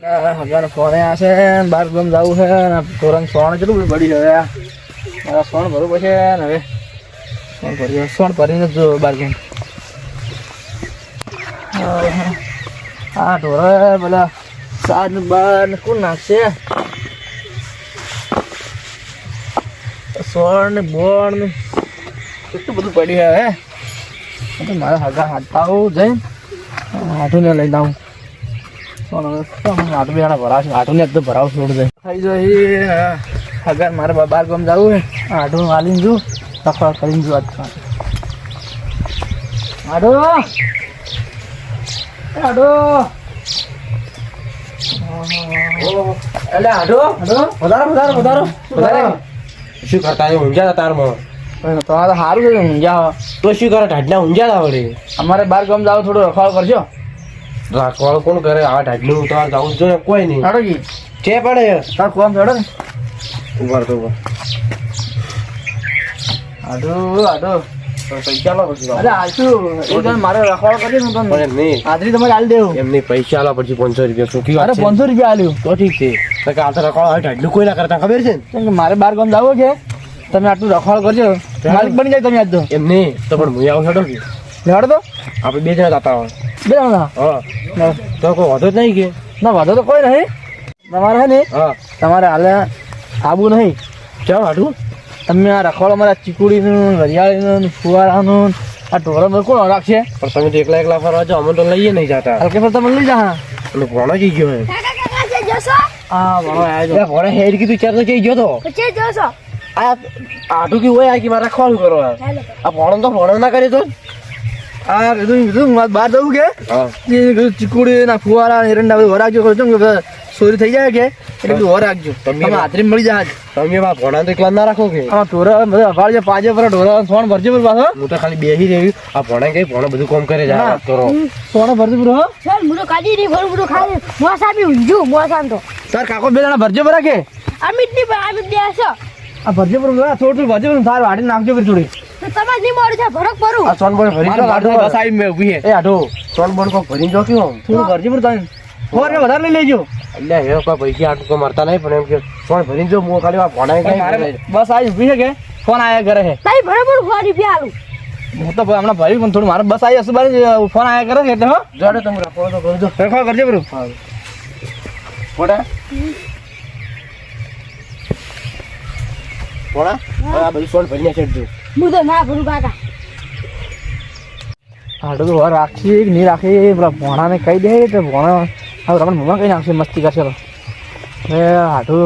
હજાર ફોન આ છે બાર ગમ જવું છે ને ધોરણ સોણ કેટલું બધું પડી આ. મારા સોણ ભરવું પડશે હવે. સોણ ભરી સોણ ભરીને જ બાર ગમ. આ ઢોરા પેલા સાત બાર ને કોણ નાખશે? સોણ ને બોણ ને કેટલું બધું પડ્યું છે હવે? મારા હગા હાથ આવું જઈને હાથું ને લઈને આવું. સોળ હવે કેમ હાથું બી આના ભરાવશે હાથું ને એકદમ ભરાવ છોડ દે થઈ જાય હગા મારે બાર ગામ જવું હાથું હાલીને જુ સફળ કરીને જુ હાડો એટલે વધારે શું ઊંઝા તારમાં તમારે સારું છે ઊંઝા તો શું કરો ઢાઢના ઊંઝા આવડે અમારે બાર ગામ જાવ, થોડો રખવાડ કરજો. રાખવાળો કોણ કરે? આ ઢાઢનું ઉતાર જવું જોઈએ કોઈ નહીં. હાડો કી છે પડે. તાર કોમ થોડો ને? ઊભા તો ઊભા આડો આડો પૈસા લો પછી અરે આલશું. એ જણ મારે રખવાળ કરી પણ તમને. નહીં. હાજરી તમારે હાલ દેવું. એમની પૈસા આલો પછી પાંચસો રૂપિયા. શું અરે વાત પાંચસો રૂપિયા હાલ્યું તો ઠીક છે. તો કે આ તો રખવાળો કોઈ ના કરતા ખબર છે કે મારે બાર ગામ જાવું છે. તમે આટલું રખવાળ કરજો. માલિક બની જાય તમે આજ તો એમ નહીં. તો પણ હું આવું છોડો કે? લેવાડો તો. આપણે બે જણા જતા હોય. બે જણા હા. તો કોઈ વાંધો જ નહીં કે. ના વાંધો તો કોઈ નહીં. તમારે હે ને હા. તમારે હાલે આવું નહીં. ચાલ હાડું તમે આ રખવાડો મારા ચીકુડીનું વરિયાળીનું ફુવારાનું આ ઢોરા કોણ રાખશે? પણ તમે તો એકલા એકલા ફરવા જાઓ અમે તો લઈએ નહીં જતા. હલકે પર તમે લઈ જા અને ભણો જઈ ગયો હે. હા ભણો આવ્યો ભણે હેડ કીધું ચાર તો જઈ ગયો તો? આ આટું કેવું હોય આ કે મારે રખવાનું કરો આ. આ ભણો તો ભણો ના કરે તો? આ કીધું કીધું બહાર જવું કે? હા. કીધું ચીકુડી ના ફુવારા એરંડા બધું વરાગજો કરો. બધા ચોરી થઈ જાય કે? એટલે બધું વરાગજો તમે હાથરી મળી જાય તમે આ ભણા તો એકલા ના રાખો કે? આમાં ઢોરા બધા અભાળજો પાંચે પર ઢોરા સોણ ભરજો પર પાછો. હું તો ખાલી બેસી રહ્યું. આ ભણા કઈ ભણો બધું કામ કરે જાય કરો. સોણ ભરજો પર હો. ચાલ મુરો કાઢી નહીં ભરું મુરો ખાઈ મોસા બી ઊંઝું તો. તાર કાકો બે જણા ભરજો પર કે અમિતની અમિતની હશો. આ ભરજો પર થોડું થોડું ભરજો પર સારું આડી નાખજો પર થોડી. તો તમારે નહીં મળે છે ભરક ભરું. આ સોન બોલ ભરી જો આટો બસ આવી મે ઊભી હે. એ આડો સોન બોલ કો ભરી જો કેવો થોડું ભરજો પર તમે ફોર ને વધારે લઈ લેજો. એટલે હે કોઈ પૈસા આટલું કોઈ મરતા નહીં પણ એમ કે સોન ભરી જો મો ખાલી આ ભણાય પણ મારે કઈ બસ આવી ઊભી છે કે? ફોન આયા કરે હે. તારી ભરે પણ સો રૂપિયા આલું. હું તો હમણાં ભરી પણ થોડું મારે બસ આવી હશે બારી ફોન આયા કરે એટલે હો. જોડે તમે રાખો તો કરજો. રખવા કરજો બરું પોડા પોડા આ બધું સોન ભરીને છેડજો હું તો ના ભરું કાકા. હાડું તો વાર રાખી કે નહીં રાખી પેલા ભોણાને કહી દે તો ભોણા હવે તમને મમ્મા કહી નાખશે મસ્તી કરશે એ હાડું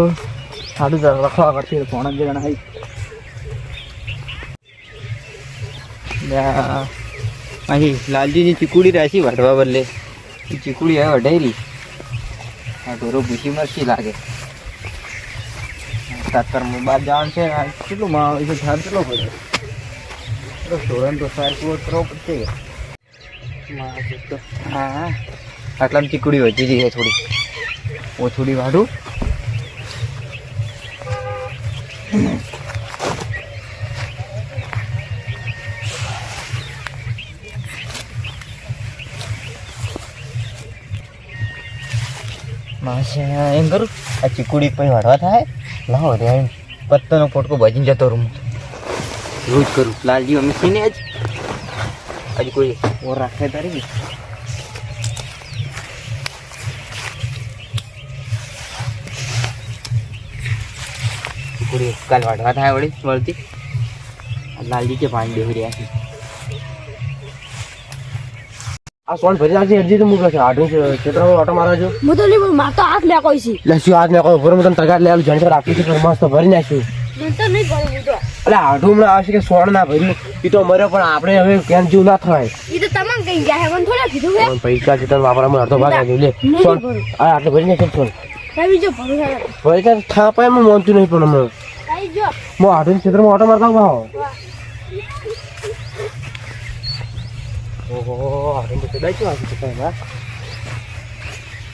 હાડું રખવા કરશે ભોણા બે જણા અહીં લાલજીની ચીકુડી રાશી વાઢવા બદલે. એ ચીકુડી હવે વઢાઈ આ ઢોરો ભૂસી મરસી લાગે. તાત્કારમાં બહાર જવાનું છે. કેટલું માં છે ધાર કેટલો પડે તો ઢોરણ તો સાર પૂરો કરવો પડશે હા. આટલામાં ચીકડી વધી રહી છે થોડી. ઓછુડી વાઢું. માસે એમ કરું? આ ચીકુડી પછી વાળવા થાય? લાવો રે પત્તાનો ફોટકો ભજીને જતો રૂમ રોજ કરું. લાલજી, અમે છીએ ને આજ? આજ કોઈ ઓર રાખે તારી કાલ વાઢવા થાય વળી, વળતી? લાલજી કે પાણી દેવી રહ્યા છે. આ સોન ભરી તો મૂકે છે આઢું છે ક્ષેત્રમાં ઓટો મારવા જો. હું તો નહીં માર તો હાથ લે કોઈ છે એટલે શું આજ ને કોઈ? ભરે તગાર લે આલું જણસર રાખી છે મસ્ત ભરી નાખ્યું. મને તો નહીં ભરું હું તો. એટલે આઢું હમણાં આવશે કે સોન ના ભર્યું. એ તો મર્યો પણ આપણે હવે કેમ જેવું ના થાય. એ તો તમામ કઈ ગયા મને થોડા કીધું હે. પૈસા છે તને અડધો ભાગ આવ્યો લે. સોન ભરું. આ આટલે ભરી નાખે સોન. તમે જો ભરું છે. પૈસા થાપાય એમાં મોનતું નહીં પણ જો. હું આઢું ક્ષેત્રમાં ઓટો મારતા ભાવ. ઓહો કદાચ શું આવી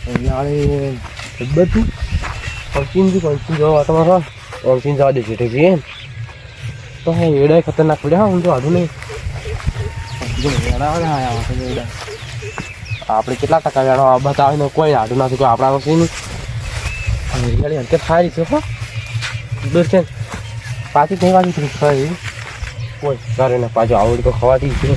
અહીંયા બધું પંચીન જવા તમારો પંચીન જવા દે છે તો હે, એડાય ખતરનાક પડ્યા, હું તો આઢું નહીં. આપણે કેટલા ટકા વેણો આ બતાવે ને કોઈ આડું નથી, કોઈ આપણા વસ્તુ નહીં રિયાળી હલકે સારી છે, હો. છે પાછી કઈ વાગી સારી કોઈ ઘરે ને પાછું આવડી તો ખવાતી છે.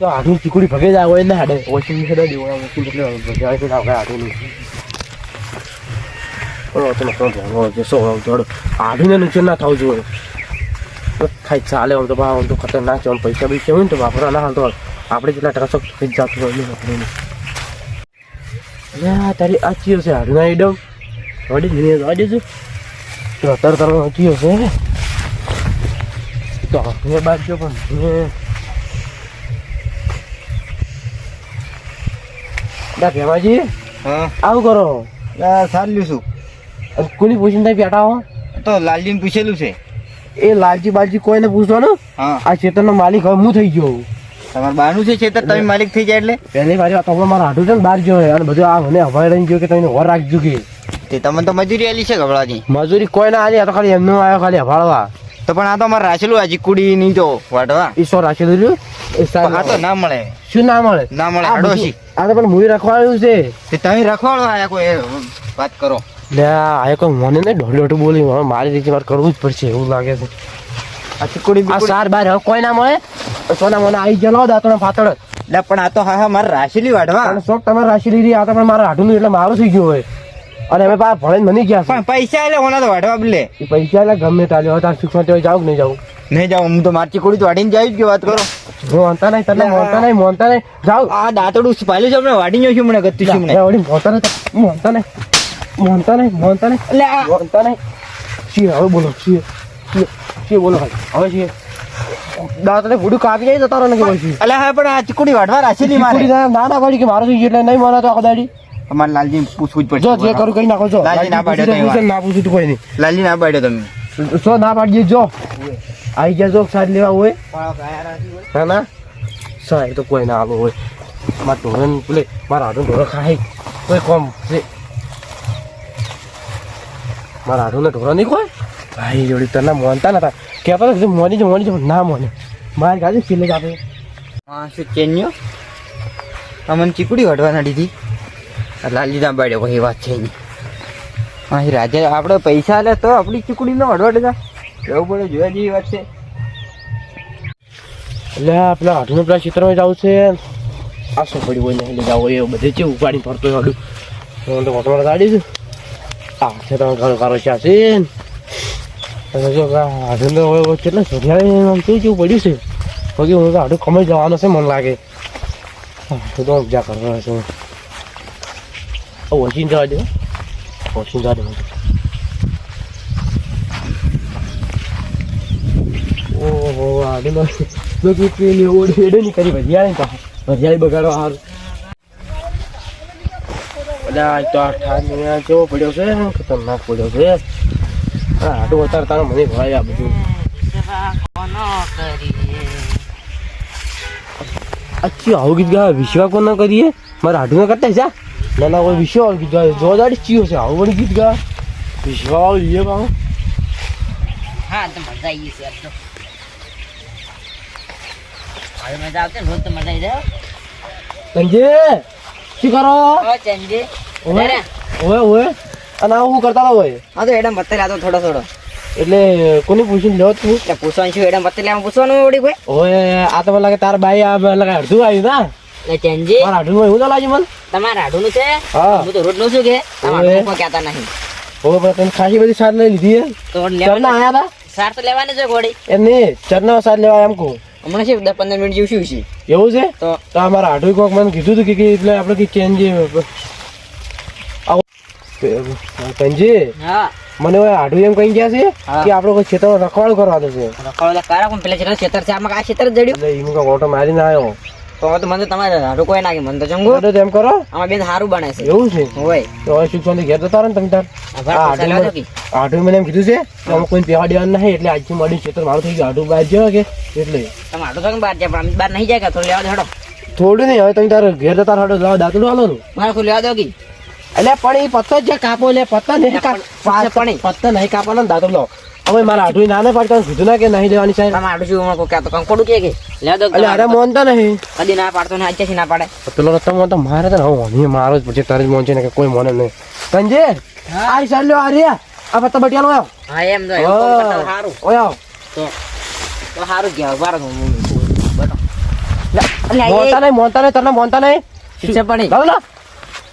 તો આઠું ચીકડી ભગે જાય હોય ને હાડે વોશિંગ મશીન દેવો ઓછી એટલે ભગે. તો આપણે આડું નહીં. ઓ તમે તો ધ્યાન હોય સો જોડો. આઠું ને નીચે ના થવું જોઈએ. ખાઈ ચાલે, આમ તો બા, આમ તો ખતરનાક છે, આમ પૈસા બી હોય ને તો વાપરવા ના હાલ તો આપણે જેટલા ટકા શોખ થઈ જ જતું હોય આપણે યા તારી આ છે હાડું ના એકદમ વડી જઈને વાડી જો. તો અત્યારે તારો ચિયો છે. તો આપણે બાદ જો પણ ના ભેમાજી હા આવું કરો સારું છું કોની પૂછીને તમે બેઠા હો તો લાલજીને પૂછેલું છે એ લાલજી બાલજી કોઈને પૂછવાનું આ ખેતરનો માલિક હવે હું થઈ ગયો તમારે બાનું છે ચેતન તમે માલિક થઈ જાય એટલે પહેલી મારી વાત આપણે મારા હાડું છે ને બહાર જોયો અને બધું આ મને હવાઈ રહીને ગયો કે તમે વર રાખજો કે તે તમને તો મજૂરી આલી છે ગબડાજી મજૂરી કોઈ ના આવી આ તો ખાલી એમનું આવ્યો ખાલી હવાળવા તો પણ આ તો અમારે રાખેલું આ ચીકુડી નહીં તો વાટવા. ઈશ્વર રાખેલું રહ્યું? આ તો ના મળે. શું ના મળે? ના મળે આડોશી આ તો પણ મૂવી રાખવાનું છે. તે તમે રખવાડો આયા કોઈ વાત કરો. લે આ કોઈ મને નહીં દોઢ બોલી હવે મારી રીતે મારે કરવું જ પડશે એવું લાગે છે. આ ચીકુડી આ સાર બાર હવે કોઈ ના મળે સોના મને આવી ગયેલો દાંતણ ફાતળ લે પણ આ તો હા હા મારે રાખેલી વાટવા અને શોખ તમારે રાશી લીધી આ તો પણ મારા હાડું એટલે મારું થઈ ગયું હોય. અને અમે પાછા ભણે બની ગયા પણ પૈસા એટલે ઓના તો વાટવા બદલે. પૈસા એટલે ગમે તાલ્યો હોય તાર શિક્ષણ તો જાવ કે નહીં જાવ નહીં જાવ હું તો મારચી ચીકુડી તો વાટીને જાય કે વાત કરો? મોનતા નહીં તને મોનતા નહીં મોનતા નહીં. જાવ આ દાંતડું પાલ્યું છે વાટી ગયો છું મને ગતું છું મને. વાડી મોનતા નહીં મોનતા નહીં મોનતા નહીં મોનતા નહીં. એટલે મોનતા નહીં. છીએ હવે બોલો છીએ છીએ બોલો હવે. છીએ દાંતને ભૂડું કાપી જાય તો તારો ને કે પછી. એટલે હા પણ આ ચીકુડી વાટવા રાખેલી મારી. ના ના પાડી કે મારો જોઈએ એટલે નહીં મને તો આખો દાડી. તમારે લાલજી પૂછવું જ જો જે પડશે કરું કઈ નાખો છો લાલજી ના પાડ્યો તમે ના પૂછું તો કોઈ નહીં. લાલજી ના પાડ્યો તમે. સો ના પાડીએ જો. આવી ગયા જો સારી લેવા હોય. ના ના. સાહેબ તો કોઈ ના આવો હોય. મારા ઢોરણ પેલે મારા હાથું ઢોરો ખાય. કોઈ કોમ છે. મારા હાથું ને ઢોરો નહીં કોઈ ભાઈ જોડી તને મોનતા નતા. કહેતા હતા કે મોની છે મોની છે ના મોને. મારી ગાડી ફીલે જ આપે. હા શું ચેન્યો? અમને ચીકડી વાટવા ના દીધી. આ લીધા ના પાડ્યો કોઈ વાત છે નહીં હા રાજા આપણે પૈસા લે તો આપણી ચીકુડી ન વડવા દેતા એવું પડે જોયા જેવી વાત છે. એટલે આપણે પેલા પેલા ચિત્રમાં જવું છે. આ શું પડ્યું હોય નહીં જાવ હોય એવું બધે છે ઉપાડી ફરતો હાડું. હું તો ઓટોમાં ગાડી છું. આ છે તમે ઘણો કારો છે આ જો હાથું તો કેટલા સોધ્યા આમ કેવું કેવું પડ્યું છે. બાકી હું તો હાડું કમાઈ જવાનો છે મને લાગે. હાથું તો જા કરવા છે. ઓછીને જવા દે ઓછીને જવા દે ઓહો આડી નો નો કે એડે ની કરી ભજીયાળી તો. ભજીયાળી બગાડો હાર. બધા તો આ ઠાર કેવો પડ્યો છે? ખતરનાક પડ્યો છે. આ આટલું અત્યારે તારો મને ભાઈ આ બધું. અચ્છી આવું ગીત ગાય વિશ્વા કોના કરીએ? મારે હાડું કરતા છે ના કોઈ વિશાલ ગીત ગાય જો દાડી ચિયો છે આવું વળી ગીત ગા વિશાલ ઈએ બા હા તો મજા આવી છે તો. હવે મજા આવશે રોજ તો મજા આવી જાય. સંજય શું કરો? ઓ ચંદી. ઓવે ઓવે અને આ હું કરતા હોય હા તો એડમ પત્તે લાતો થોડો થોડો. એટલે કોને પૂછીને લો તું? પૂછવાનું છું એડમ બતાવી લેવા પૂછવાનું ઓડી ભાઈ ઓય આ તો મને લાગે તાર બાઈ આ મને લાગે અડધું આવ્યું ના એટલે મારા અડધું એવું તો લાગ્યું મને. તમારે આઢું છે? હું. તો રોજનું છું કે? ઓવે. કોઈ કહેતા નહીં. ઓવે પણ તને ખાસી બધી સાર લઈ લીધી તો લેવાના આયા હતા? સાર તો લેવાની છે ઘોડી એમ નહીં ચરના સાર લેવા એમ કહું. હમણાં છે દસ પંદર મિનિટ જેવું શું છે. એવું છે? તો તો આ કોક મને કીધું હતું કે એટલે આપણે કે ચેન્જ કંજી હા. મને હવે એમ કઈ ગયા છે. કે આપણે કોઈ ખેતર રખવાડું કરવા દે છે કારા પણ પેલા ખેતર છે આમાં આ ખેતર જડ્યું. એમ ઓટો મારીને આવ્યો. તો તો મને તમારે આઢું કોઈ નાખી મને તો ચંગુ. તો એમ કરો. આમાં બેન સારું બને છે. એવું છે? હોય. તો શિક્ષણ ઘેર જતા રહો ને તમે તાર? આઠું મને એમ કીધું છે કે અમે કોઈ દેવાનું નહીં એટલે આજથી મળ્યું છે તો મારું થઈ ગયું. આઠું બહાર કે? એટલે. તમે તો બહાર જાય પણ બહાર નહીં જાય તો થોડું લેવા થોડું નહીં હવે તમે તાર ઘેર જતા હાડો લાવો દાંતડું હાલો મારે કોઈ લેવા દો કે? એટલે પણ એ પત્તા જે કાપો લે પત્તા નહીં કાપ પત્તા નહીં કાપવાના દાંતડું લાવો. હવે મારા હાટુ નાને પાડતા કીધું ના કે નહીં લેવાની સાહેબ. તમે આડું છું કોઈ કહેતો કંકોડું કે કે? લે દો અરે મોનતા નહીં. કદી ના પાડતો ને આજે ના પાડે. પેલો રતમ મોન તો મારે તો હું મને મારો જ પછી તારે જ મોન છે ને કે કોઈ મોને નહીં. કંજે આ સાઈડ લ્યો આ રે આ પત્તા બટિયાનો આવ્યો. હા એમ તો સારું ઓય આવ. તો તો સારું કહેવાય બાર બટો મોનતા નહીં મોનતા નહીં તને મોનતા નહીં. શિક્ષા પડી લાવ ના.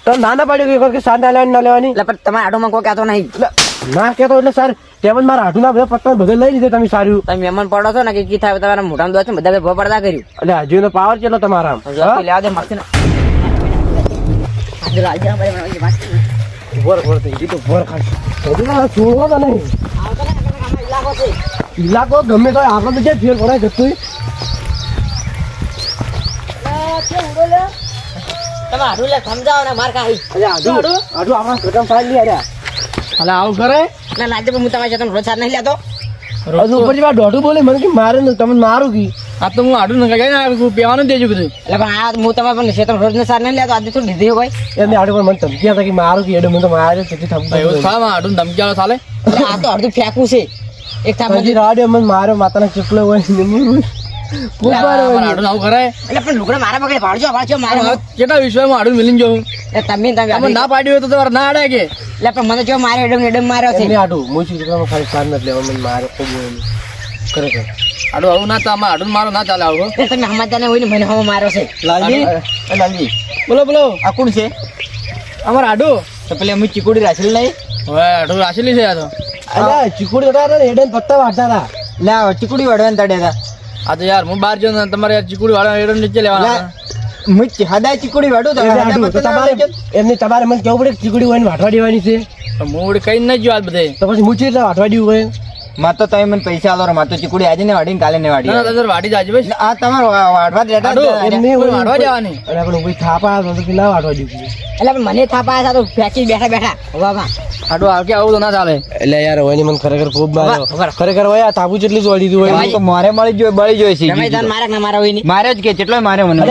તને નાના ના પાડ્યું કે સાંધા લેવાની ના લેવાની? એટલે પણ તમારા આડોમાં કોઈ કહેતો નહીં. ના કહેતો એટલે સર. તેમ જ મારા હાટુના બધા પત્તા બધા લઈ લીધે તમે સારું. તમે મહેમાન પડો છો ને કે કી થાય તમારા મોટા દોસ્ત બધા ભો પડતા કર્યું. એટલે હજુ એનો પાવર કેટલો તમારા લેવા દે મસ્ત ને. થઈ ગઈ તો ના છોડવો તો નહીં. ઇલાકો ગમે તો આપણે તો ક્યાં ફેર પડાય જતું. તમે લે સમજાવો ને માર આપણા લઈ આવું કરે ના લાગે પણ હું તમારા રોજ સાથ નહીં લેતો. હજુ ઉપર જેવા દોઢું બોલે મને કે મારે ને તમને મારું કી. આ તો હું આડું નખાઈ ને પીવાનું દેજો કીધું એટલે પણ આ હું તમારા પણ ક્ષેત્ર રોજ ને સાથ નહીં લેતો આજે થોડી લીધી હોય. એમને આડું પણ મને ધમકી હતા કે મારું કી એડું મને તો મારે તેથી એવું થતું થાય આડું ધમકી ચાલે આ તો અડધું ફેંકવું છે. એક થાપ રાડ્યો મને મારો માતાના ચૂકલો હોય ખૂબ આવું કરે એટલે પણ લુગડા મારા પકડે ભાડજો ભાડજો મારે કેટલા વિશ્વમાં આડું મિલીને જવું એટલે તમે તમે તમે ના પાડ્યું હોય તો તમારે ના આડે કે? એટલે પણ મને જો મારે એડમ એડમ માર્યો છે. આડું. હું છું ચીપલામાં ખાલી સાર નથી લેવા મને મારે ખૂબ ખરેખર. આડું આવું ના ચાલે આડું મારો ના ચાલે આવું તમે નહીં હોય ને મને હમો માર્યો છે. લાલજી? લાલજી બોલો બોલો. આ કોણ છે? અમાર આડું. તો પેલી અમે ચીકુડી રાખેલી નહીં હવે આડું રાખેલી છે આ તો. અલ્યા ચીકુડી હતા ને એડન પત્તા વાળતા હતા. લે ચીકુડી વડવાને તડ્યા હતા. આ તો યાર હું બહાર જો ને તમારે યાર ચીકુડી વાળા એડો નીચે લેવાના હું હદાય ચીકુડી તો તમારે એમને તમારે મને કેવું પડે ચીકુડી હોય ને વાટવા દેવાની છે? મૂડ કઈ ન જો આ બધે. તો પછી મૂચી એટલે વાટવા દેવું હોય? માં તો તમે મને પૈસા આલો માં તો ચીકુડી આજે ને વાડીને કાલે ને વાડી ના ના વાડી જાજે ભાઈ આ તમારે વાડવા દેતા એમને વાડવા જવાની. અરે આપણે ઊભી થાપા તો કે ના વાટવા દીધું એટલે મને થાપા તો ફેંકી બેઠા બેઠા. વાવા આડું આવ કે આવું તો ના ચાલે. એટલે યાર હોય મને ખરેખર ખૂબ માર્યો ખરેખર હોય આ તાબુ જેટલી જ વાળી દીધું હોય. તો મારે મળી જોઈ બળી જોઈ છે. તમે મારે ના મારા હોય મારે જ કે કેટલો મારે મને.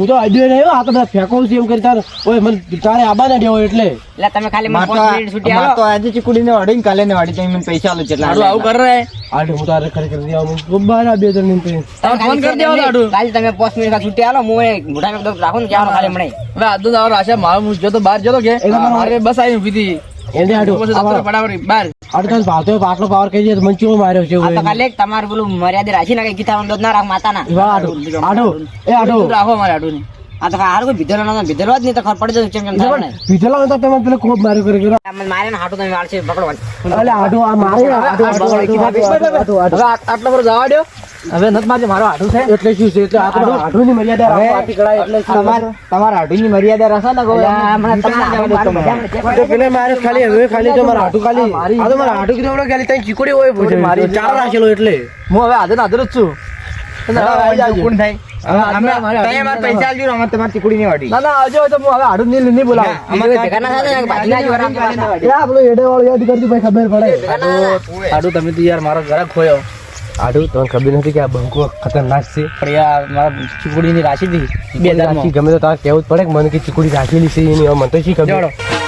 હું તો આડ્યો રહ્યો આ તો ફેંકો છું એમ કરી તાર. ઓય મને તારે આબા ના દેવો એટલે. એટલે તમે ખાલી મને પાંચ મિનિટ છૂટી આવો. આજે ચીકુડી ને વાડી કાલે ને વાડી તમે મને પૈસા આલો કેટલા આડો આવું કરે? આડો હું તારે ખરેખર દેવા મને ખૂબ મારા બે ત્રણ મિનિટ તમે ફોન કરી દેવો આડો. કાલે તમે પાંચ મિનિટ છૂટી આલો હું એ મોઢા માં રાખો ને ક્યાં ખાલી મને હવે આદુ આવો રાશા મારો જો જતો બહાર જતો કે? મારે બસ આવી ઊભી હતી. એને બહાર આડો તારે ભાવતો હોય, પાવર કહી દે તો માર્યો છે આ તો એક તમારું પેલું મર્યાદા રાખી નાખે ગીતા દોધ ના રાખ માતાના આડો આડો એ આડો રાખો મારે આડું ની આ તો હારું કોઈ ભીધેલો ના ભીધેલો જ નહીં તો ખબર પડી જશે કેમ થાય ને પીધેલા હતા તમે પેલો ખૂબ માર્યો કરે કરે મારે ને હાટું તમે વાળશે પકડવાનું અલે આડો આ મારે આડો આટલો બધો જવા દ્યો હવે નથી મારજે મારો આઠું છે. એટલે શું છે? એટલે આ તો આડુની મર્યાદા રાખો, કળાઈ એટલે શું? આઠું ની મર્યાદા રાખો ને તો પેલે મારે ખાલી હવે ખાલી તો મારા આઠું ખાલી. આ તો મારા આઠું કીધું હમણાં ખાલી ત્યાં ચીકોડી હોય પૂછે મારી ચાર રાખેલો એટલે. હું હવે આદર આદર જ છું. તમે હવે આવી જાજો. પૈસા આલજો અમે તમારી ચીકુડી ની વાડી. ના ના આવજો તો હું હવે આડું નહીં નહીં બોલાવું. અમારે ભેગા ના થાય ને ભાજી ના જોવા આ પેલો એડે વાળો યાદ કરજો ભાઈ ખબર પડે. આડું તમે તો યાર મારો ઘરે ખોયો. આડુ તમને ખબર નથી કે આ બંકો ખતરનાક છે? પણ યાર મારા ચીકુડીની રાખી હતી. બે હજારમાં ગમે તો તારે કહેવું જ પડે કે મને કે ચીકુડી રાખેલી છે એની હવે મને તો શી ખબર?